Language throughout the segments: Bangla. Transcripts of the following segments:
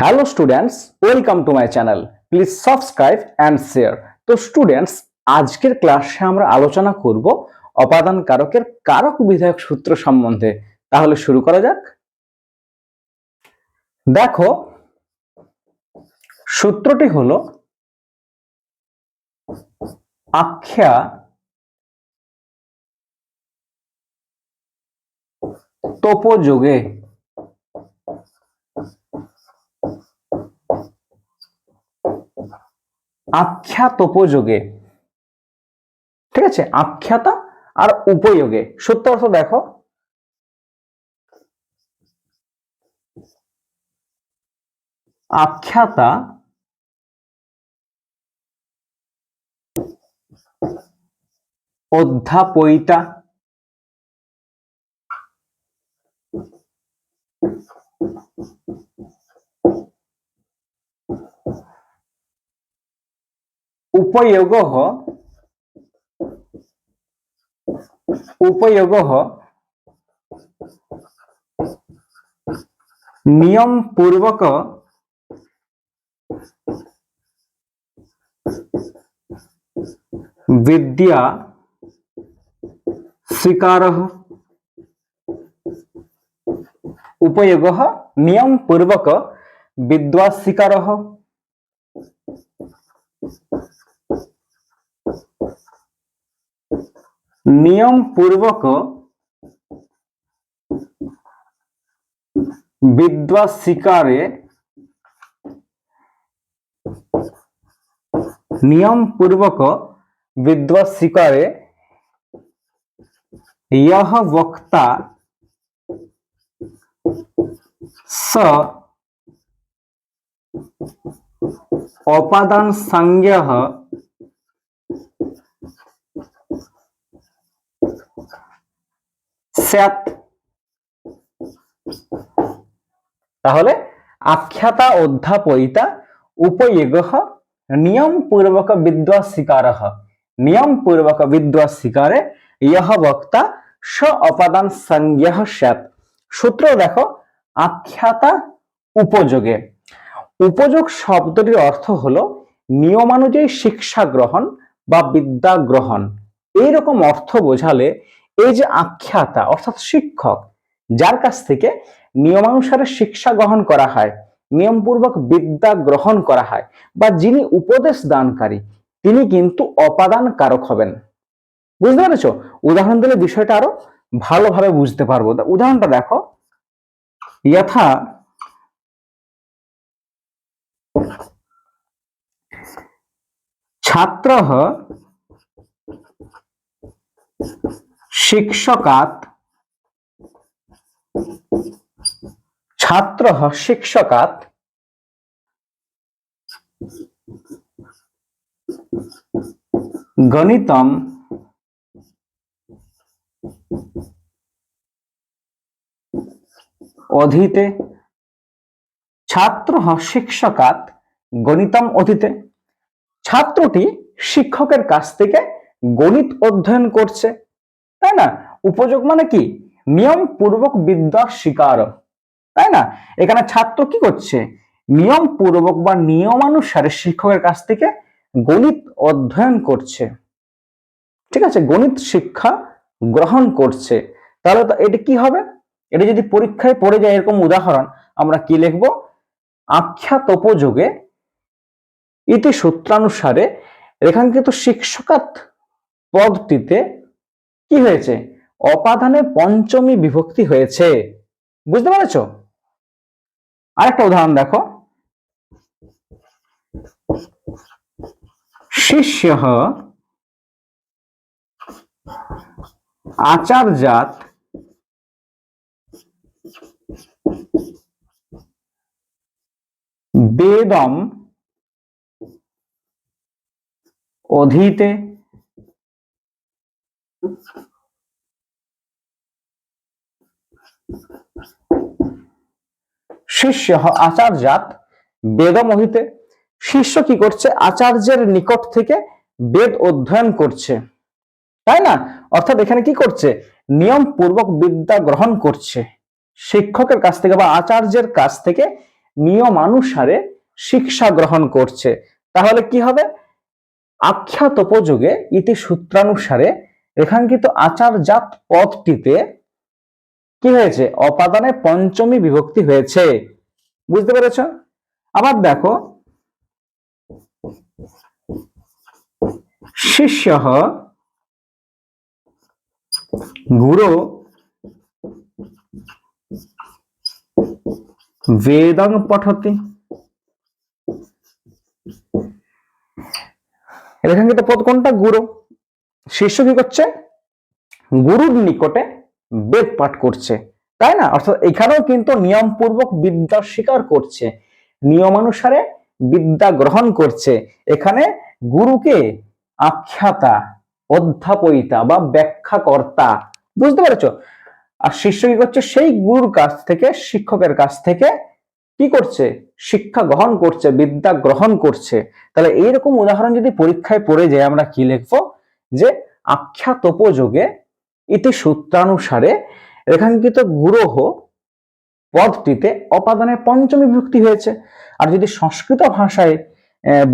Hello students, welcome to my channel. Please subscribe and share. তো স্টুডেন্টস, আজকের ক্লাসে আমরা আলোচনা করব অপাদান কারকের কারক বিধায়ক সূত্র সম্বন্ধে। তাহলে শুরু করা যাক। দেখো, সূত্রটি হলো আখ্যা তোপযোগে উপযোগে ঠিক আছে? আখ্যাতা আর উপযোগে। সত্য অর্থ দেখো। আখ্যাতা অধ্যাপয়িতা उपयोग उपयोग नियम पूर्वक विद्या स्वीकार उपयोग नियम पूर्वक विद्या स्वीकार নিয়ম পূর্বক বিদ্যা শিকারে নিয়ম পূর্বক বিদ্যা শিকারে यह वक्ता स অপাদান সংজ্ঞ স্যাত তাহলে আখ্যাতা অধ্যাপয়িতা উপয়োগ নিয়ম পূর্বক বিদ্যা শিকার নিয়ম পূর্বক বিদ্যা শিকারে ইহ বক্তা স অপাদান সংজ্ঞ স্যাত সূত্র দেখো, আখ্যাতা উপযোগে। উপযোগ শব্দটির অর্থ হলো নিয়মানুযায়ী শিক্ষা গ্রহণ বা বিদ্যা গ্রহণ। এইরকম অর্থ বোঝালে এই যে আখ্যাতা, অর্থাৎ শিক্ষক, যার কাছ থেকে নিয়মানুসারে শিক্ষা গ্রহণ করা হয়, নিয়মপূর্বক বিদ্যা গ্রহণ করা হয়, বা যিনি উপদেশ দানকারী, তিনি কিন্তু অপাদান কারক হবেন। বুঝতে পেরেছ? উদাহরণ দিলে বিষয়টা আরও ভালোভাবে বুঝতে পারব। উদাহরণটা দেখো। যথা ছাত্র শিক্ষকাত ছাত্র শিক্ষকাত গণিতম অধীতে ছাত্র শিক্ষকাত গণিতম অধীতে ছাত্রটি শিক্ষকের কাছ থেকে গণিত অধ্যয়ন করছে। তাই না? উপযোগ মানে কি? নিয়ম পূর্বক বিদ্যা শিকার। তাই না? এখানে ছাত্র কি করছে? নিয়ম পূর্বক বা নিয়মানুসারে শিক্ষকের কাছ থেকে গণিত অধ্যয়ন করছে। ঠিক আছে? গণিত শিক্ষা গ্রহণ করছে। তাহলে এটা কি হবে? এটা যদি পরীক্ষায় পড়ে যায় এরকম উদাহরণ, আমরা কি লিখব? আখ্যাত উপযোগে ইতি সূত্রানুসারে রেখাঙ্কিত শিক্ষকাত পদটিতে কি হয়েছে? অপাদানে পঞ্চমী বিভক্তি হয়েছে। বুঝতে পেরেছ? আরেকটা উদাহরণ দেখো। শিষ্য আচার্যাত বেদম অধীতে শিষ্য আচার্যাত বেদম অধীতে শিষ্য কি করছে? আচার্যের নিকট থেকে বেদ অধ্যয়ন করছে। তাই না? অর্থাৎ এখানে কি করছে? নিয়ম পূর্বক বিদ্যা গ্রহণ করছে। শিক্ষকের কাছ থেকে বা আচার্যের কাছ থেকে নিয়মানুসারে শিক্ষা গ্রহণ করছে। তাহলে কি হবে? আখ্যাত উপযোগে ইতি সূত্রানুসারে রেখাঙ্কিত আচারজাত পদটিতে কি হয়েছে? অপাদানে পঞ্চমী বিভক্তি হয়েছে। বুঝতে পেরেছ? আবার দেখো, শিষ্য গুরু বেদং পঠতি। রেখাঙ্কিত পদ কোনটা? গুরু। শিষ্য কি করছে, গুরুর নিকটে বেদ পাঠ করছে। তাই না? অর্থাৎ এখানেও কিন্তু নিয়মপূর্বক বিদ্যা স্বীকার করছে। নিয়মানুসারে বিদ্যা গ্রহণ করছে। এখানে গুরুকে আখ্যাতা, অধ্যাপয়িতা বা ব্যাখ্যাকর্তা, বুঝতে পেরেছ? আর শিষ্য কি করছে সেই গুরুর কাছ থেকে, শিক্ষকের কাছ থেকে কি করছে? শিক্ষা গ্রহণ করছে, বিদ্যা গ্রহণ করছে। তাহলে এইরকম উদাহরণ যদি পরীক্ষায় পড়ে যায় আমরা কি লিখব? যে আখ্যাত উপযোগে ইতি সূত্রানুসারে রেখাঙ্কিত গুরুহ পদটিতে অপাদানে পঞ্চমী বিভক্তি হয়েছে। আর যদি সংস্কৃত ভাষায়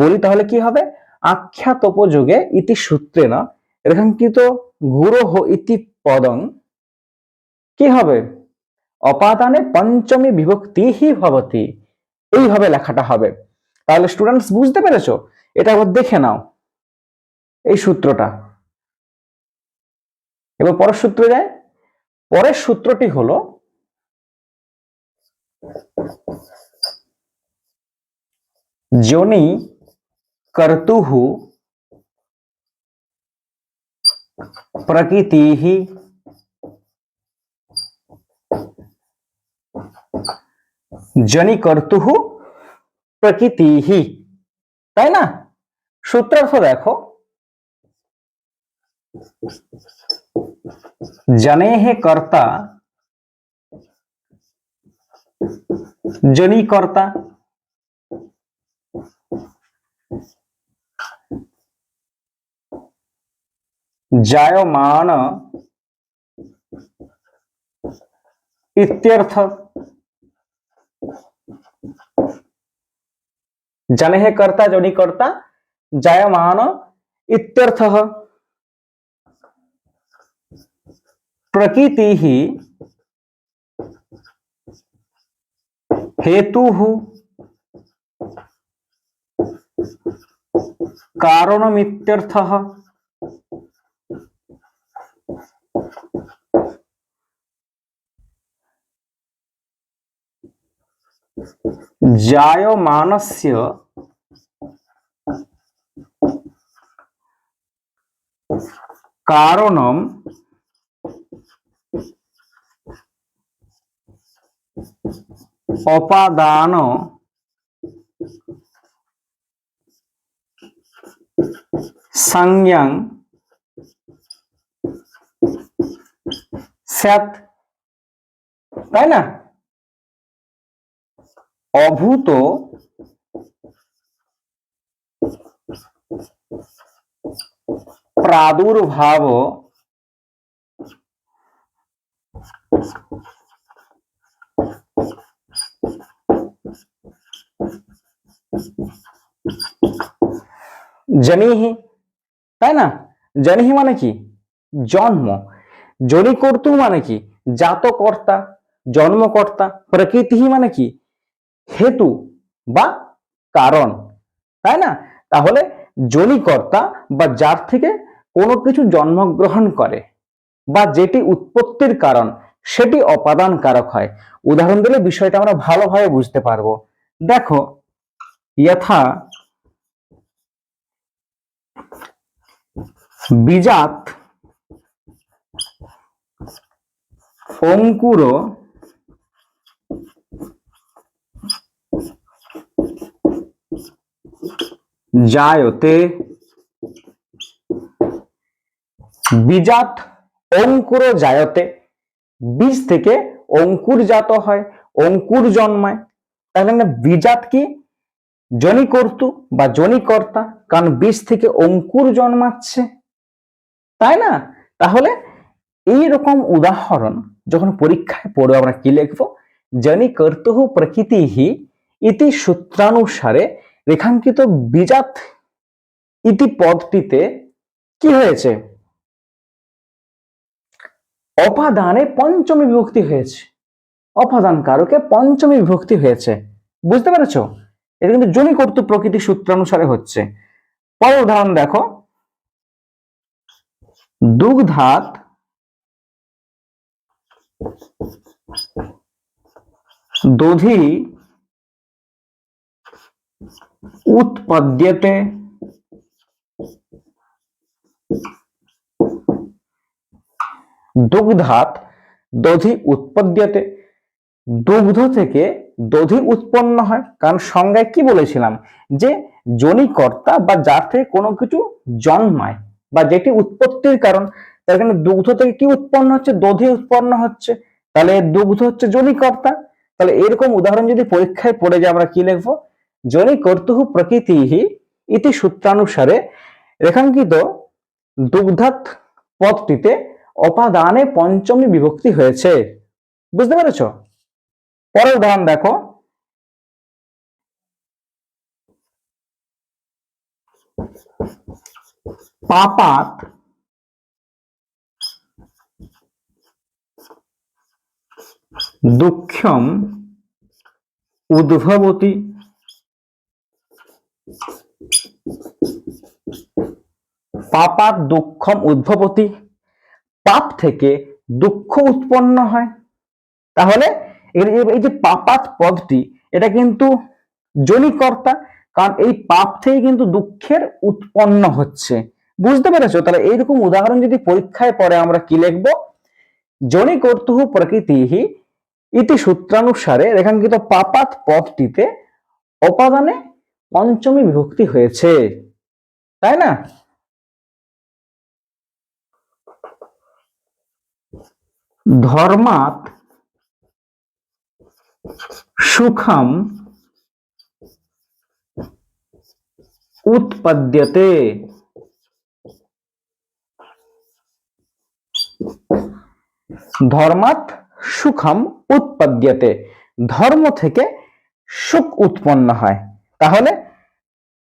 বলি তাহলে কি হবে? আখ্যাত উপযোগে ইতি সূত্রে না রেখাঙ্কিত গুরুহ ইতি পদং কি হবে? অপাদানে পঞ্চমী বিভক্তি হি ভবতি। এইভাবে লেখাটা হবে। তাহলে স্টুডেন্টস বুঝতে পেরেছ? এটা আবার দেখে নাও। এই সূত্রটা। এবার পরের সূত্র যায়। পরের সূত্রটি হলো জনি কর্তুহু প্রকৃতি জনি কর্তুহু প্রকৃতি তাই না? সূত্রার্থ দেখো। जने है कर्ता जनी कर्ता। जायमान इत्यर्थ। जने है कर्ता जनी कर्ता जायमान इत्यर्थ। प्रकृति ही हेतु कारणमित्यर्थः जायमानस्य कारणम অপাদান সংজ্ঞাং স্যাত। তাই না? অভূত প্রাদুর্ভাব জনিহি, তাই না? জনিহি মানে কি? জন্ম। জনি কর্তু মানে কি? জাতকর্তা, জন্মকর্তা প্রকৃতি মানে কি? হেতু বা কারণ, তাই না? তাহলে জনিকর্তা বা যার থেকে কোনো কিছু জন্মগ্রহণ করে বা যেটি উৎপত্তির কারণ, সেটি অপাদান কারক হয়। উদাহরণ দিলে বিষয়টা আমরা ভালোভাবে বুঝতে পারব। দেখো যথা বীজাত অঙ্কুর জায়তে বীজাত অঙ্কুর জায়তে বীজ থেকে অঙ্কুর জাত হয়, অঙ্কুর জন্মায়। তাহলে বীজাত কি? জনিকর্তু বা জনিকর্তা কারণ বীজ থেকে অঙ্কুর জন্মাচ্ছে। তাই না? তাহলে এই রকম উদাহরণ যখন পরীক্ষায় পড়ব আমরা কি লিখব? জনিকর্তু প্রকৃতি ইতি সূত্রানুসারে রেখাঙ্কিত বিজাত ইতি পদটিতে কি হয়েছে? অপাদানে পঞ্চমী বিভক্তি হয়েছে। অপাদান কারকে পঞ্চমী বিভক্তি হয়েছে। বুঝতে পেরেছ? এটা কিন্তু জনি কর্তৃ প্রকৃতি সূত্রানুসারে হচ্ছে। পরের উদাহরণ দেখো। দুগ্ধাত দধি উৎপদ্যতে দুগ্ধাত দধি উৎপদ্যতে দুগ্ধ থেকে দধি উৎপন্ন হয়। কারণ সংজ্ঞায় কি বলেছিলাম? যে জনিকর্তা বা যার থেকে কোনো কিছু জন্মায় বা যেটি উৎপত্তির কারণ, তার দুগ্ধ থেকে কি উৎপন্ন হচ্ছে? দধি উৎপন্ন হচ্ছে। তাহলে দুগ্ধ হচ্ছে জনিকর্তা। তাহলে এরকম উদাহরণ যদি পরীক্ষায় পড়ে যায়, আমরা কি লিখব? জনিকর্তুহু প্রকৃতি ইতি সূত্রানুসারে রেখাঙ্কিত দুগ্ধাত পদটিতে অপাদানে পঞ্চমী বিভক্তি হয়েছে। বুঝতে পেরেছ? পরের উদাহরণ দেখো। পাপাত দুঃখম উদ্ভবতী পাপাত দুঃখম উদ্ভবতী। পাপ থেকে দুঃখ উৎপন্ন হয়। তাহলে এই- যে পাপাত পদটি, এটা কিন্তু জনিকর্তা, কারণ এই পাপ থেকে কিন্তু দুঃখের উৎপন্ন হচ্ছে। বুঝতে পেরেছ? তাহলে এইরকম উদাহরণ যদি পরীক্ষায় পড়ে, আমরা কি লিখব? জনিকর্তুহু প্রকৃতি ইতি সূত্রানুসারে রেখাঙ্কিত পাপাত পদটিতে অপাদানে পঞ্চমী বিভক্তি হয়েছে। তাই না? ধর্মাত সুখম উৎপদ্যতে। ধর্মাত সুখম উৎপদ্যতে। ধর্ম থেকে সুখ উৎপন্ন হয়। তাহলে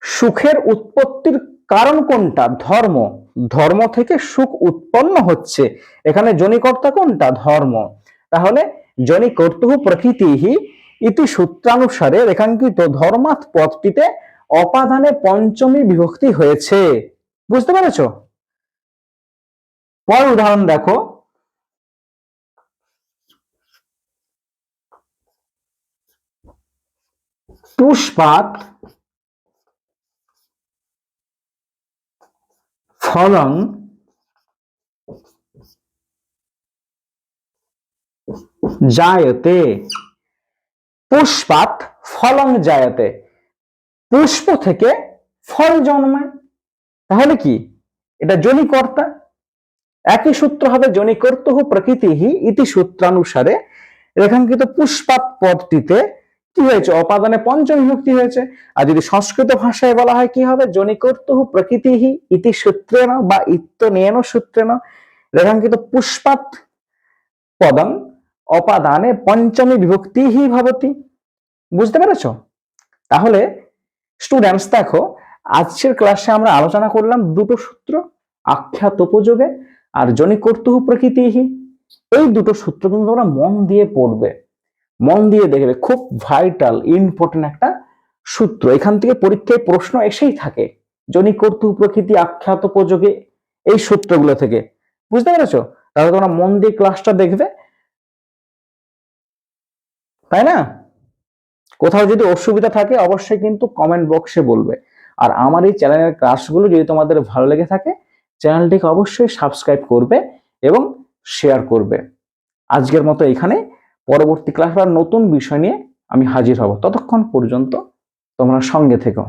সুখের উৎপত্তির কারণ কোনটা? ধর্ম। ধর্ম থেকে সুখ উৎপন্ন হচ্ছে। এখানে জনিকর্তা কোনটা? ধর্ম। তাহলে জনিকর্তুহু প্রকৃতি ইতি সূত্রানুসারে রেখাঙ্কিত ধর্মাত পদটিতে অপাদানে পঞ্চমী বিভক্তি হয়েছে। বুঝতে পেরেছ? পর উদাহরণ দেখো। পুষ্পাত ফলং জায়তে পুষ্পাত ফলং জায়তে পুষ্প থেকে ফল জন্মায়। তাহলে কি? এটা জনিকর্তা। একই সূত্র হবে জনিকর্তহু প্রকৃতি ইতি সূত্রানুসারে। রেখাঙ্কিত পুষ্পাত পদটিতে কি হয়েছে? অপাদানে পঞ্চম বিভক্তি হয়েছে। আর যদি সংস্কৃত ভাষায় বলা হয় কি হবে? জনিকর্তহু প্রকৃতি ইতি সূত্রেণ বা ইত্য নিয়ন সূত্রেণ। রেখাঙ্কিত পুষ্পাত পদম অপাদানে পঞ্চমী বিভক্তি হি ভবতি। বুঝতে পেরেছ? তাহলে স্টুডেন্টস দেখো, আজকের ক্লাসে আমরা আলোচনা করলাম দুটো সূত্র, আখ্যাত উপযোগে আর জনিকর্তুহু প্রকৃতি এই দুটো সূত্র কিন্তু তোমরা মন দিয়ে পড়বে। মন দিয়ে দেখবে, খুব ভাইটাল ইম্পর্টেন্ট একটা সূত্র। এখান থেকে পরীক্ষায় প্রশ্ন এসেই থাকে জনিকর্তুহু প্রকৃতি, আখ্যাত উপযোগে, এই সূত্রগুলো থেকে। বুঝতে পেরেছ? তাহলে তোমরা মন দিয়ে ক্লাসটা দেখবে তাই না? কোথাও যদি অসুবিধা থাকে, অবশ্যই কিন্তু কমেন্ট বক্সে বলবে। আর আমার এই চ্যানেলের ক্লাসগুলো যদি তোমাদের ভালো লেগে থাকে চ্যানেলটিকে অবশ্যই সাবস্ক্রাইব করবে এবং শেয়ার করবে। আজকের মতো এখানে। পরবর্তী ক্লাস বা নতুন বিষয় নিয়ে আমি হাজির হব। ততক্ষণ পর্যন্ত তোমরা সঙ্গে থেকো।